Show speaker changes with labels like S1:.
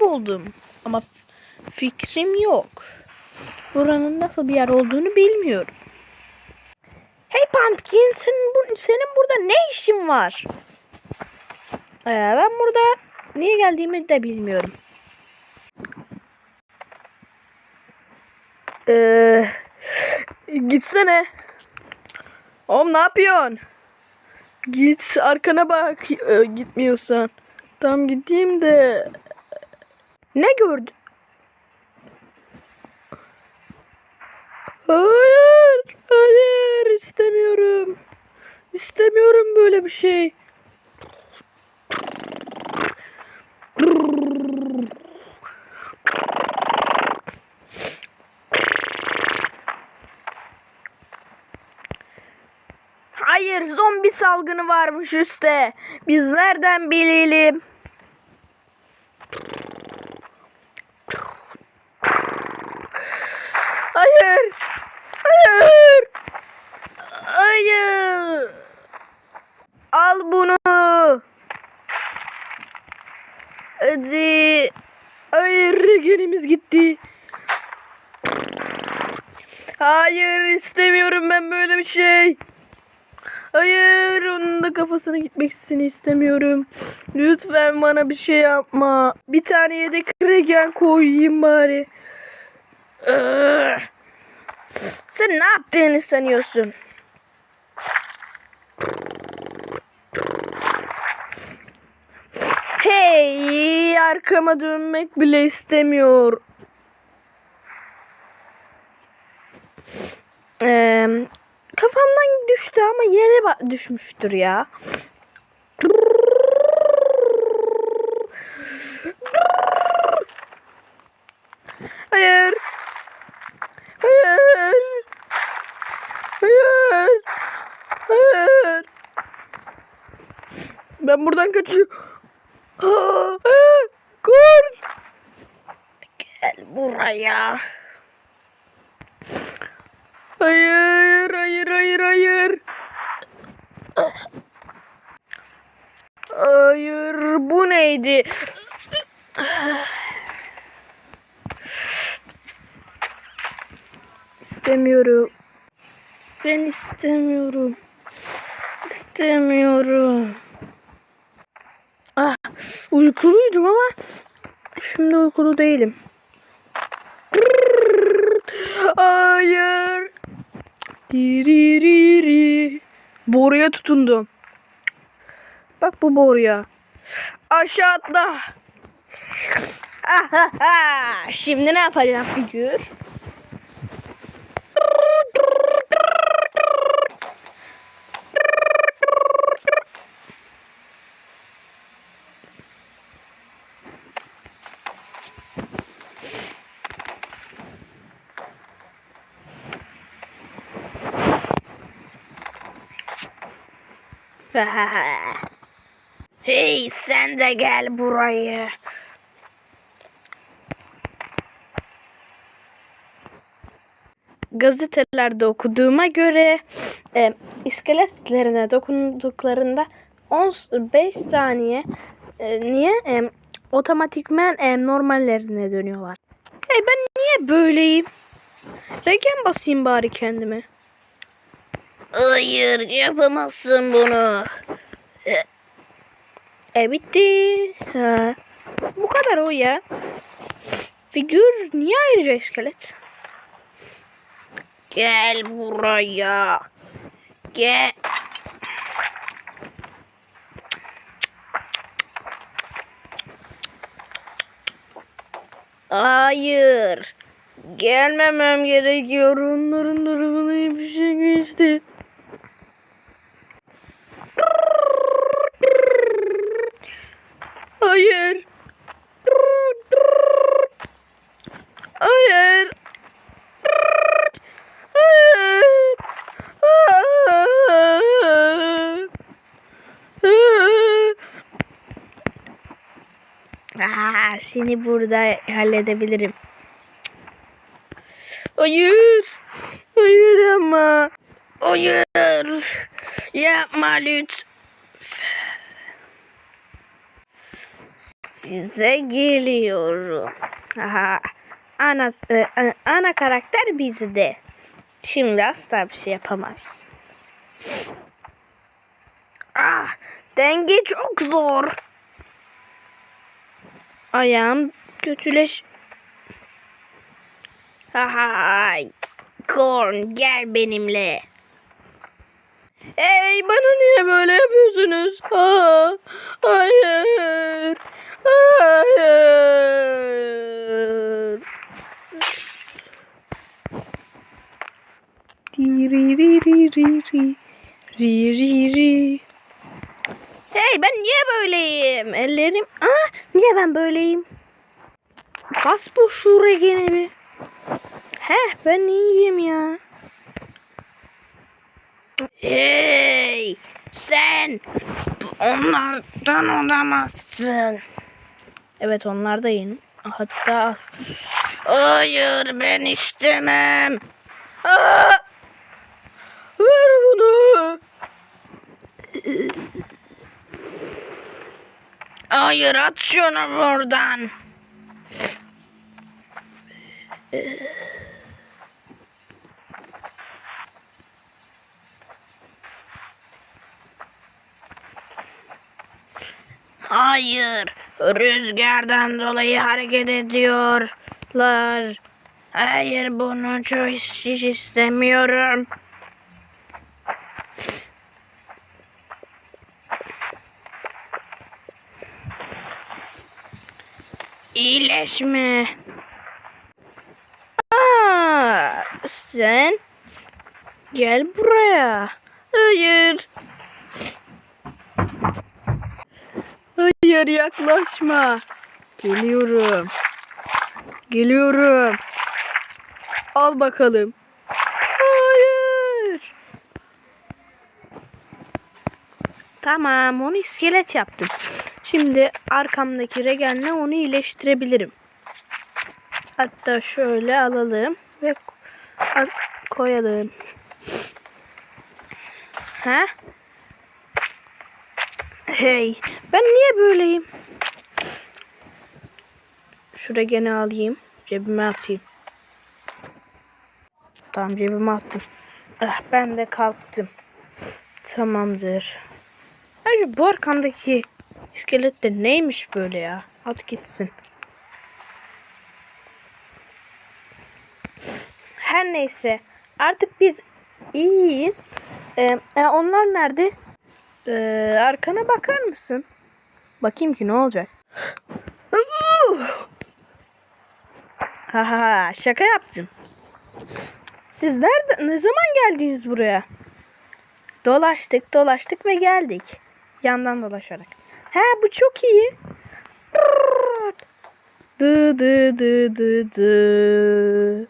S1: buldum. Ama fikrim yok. Buranın nasıl bir yer olduğunu bilmiyorum. Hey Pumpkin, senin, bu, senin burada ne işin var? Ee, ben burada niye geldiğimi de bilmiyorum. Ee, gitsene. Oğlum ne yapıyorsun? Git arkana bak. Ee, gitmiyorsan. Tamam gideyim de. Ne gördün? Hayır. Hayır istemiyorum. İstemiyorum böyle bir şey. Hayır zombi salgını varmış üstte. Biz nereden bilelim? Hayır. Hayır. Hayır. Al bunu. Hadi. Hayır regenimiz gitti. Hayır istemiyorum ben böyle bir şey. Hayır onun da kafasına gitmesini istemiyorum. Lütfen bana bir şey yapma. Bir tane yedek regen koyayım bari. Ugh. Sen ne yaptığını sanıyorsun? Hey arkama dönmek bile istemiyor. Ee, kafamdan düştü ama yere düşmüştür ya. Hayır. Hayır. Hayır. Hayır. Ben buradan kaçıyorum. Aa, Kurt. Gel buraya. Hayır, hayır, hayır, hayır. Hayır, bu neydi? İstemiyorum. Ben istemiyorum. İstemiyorum. Ah, uykuluydum ama şimdi uykulu değilim. Hayır. Diririri. Boruya tutundum. Bak bu boruya. Aşağı atla. Şimdi ne yapacağım figür? hey sen de gel buraya. Gazetelerde okuduğuma göre e, iskeletlerine dokunduklarında 15 saniye e, niye e, otomatikmen e, normallerine dönüyorlar. Hey ben niye böyleyim? Regen basayım bari kendime. Hayır yapamazsın bunu. E, e bitti. Ha. Bu kadar o ya. Figür niye ayrıca iskelet? Gel buraya. Gel. Hayır. Gelmemem gerekiyor. Onların tarafına bir şey geçti. Aa, seni burada halledebilirim. Hayır. Hayır ama. Hayır. Yapma lütfen.
S2: Size geliyorum. Aha. Ana, e, e, ana karakter bizde. Şimdi asla bir şey yapamaz. Ah, denge çok zor. Ayağım kötüleş. Hay. Korn gel benimle.
S1: Ey bana niye böyle yapıyorsunuz? Aa, hayır. Hayır. Ri ri ri ri ri ri. Ri ri.
S2: Hey ben niye böyleyim? Ellerim... Aa, niye ben böyleyim? Bas bu şuraya gene bir. Heh ben iyiyim ya. Hey sen onlardan olamazsın. Evet onlar da yeni. Hatta hayır ben istemem.
S1: Aa! Ver bunu.
S2: Hayır at şunu buradan. Hayır. Rüzgardan dolayı hareket ediyorlar. Hayır bunu çok istemiyorum. İyileşme. Aa, sen gel buraya.
S1: Hayır. Hayır yaklaşma. Geliyorum. Geliyorum. Al bakalım. Hayır.
S2: Tamam onu iskelet yaptım. Şimdi arkamdaki regenle onu iyileştirebilirim. Hatta şöyle alalım ve al- koyalım. Ha? Hey, ben niye böyleyim? Şu regeni alayım, cebime atayım. Tamam cebime attım. Ah, ben de kalktım. Tamamdır. Ayrıca bu arkamdaki iskelet de neymiş böyle ya? At gitsin. Her neyse. Artık biz iyiyiz. Ee, e, onlar nerede? Ee, arkana bakar mısın? Bakayım ki ne olacak? Haha şaka yaptım. Siz nerede, ne zaman geldiniz buraya? Dolaştık dolaştık ve geldik. Yandan dolaşarak. He bu çok iyi. Dı dı dı dı dı.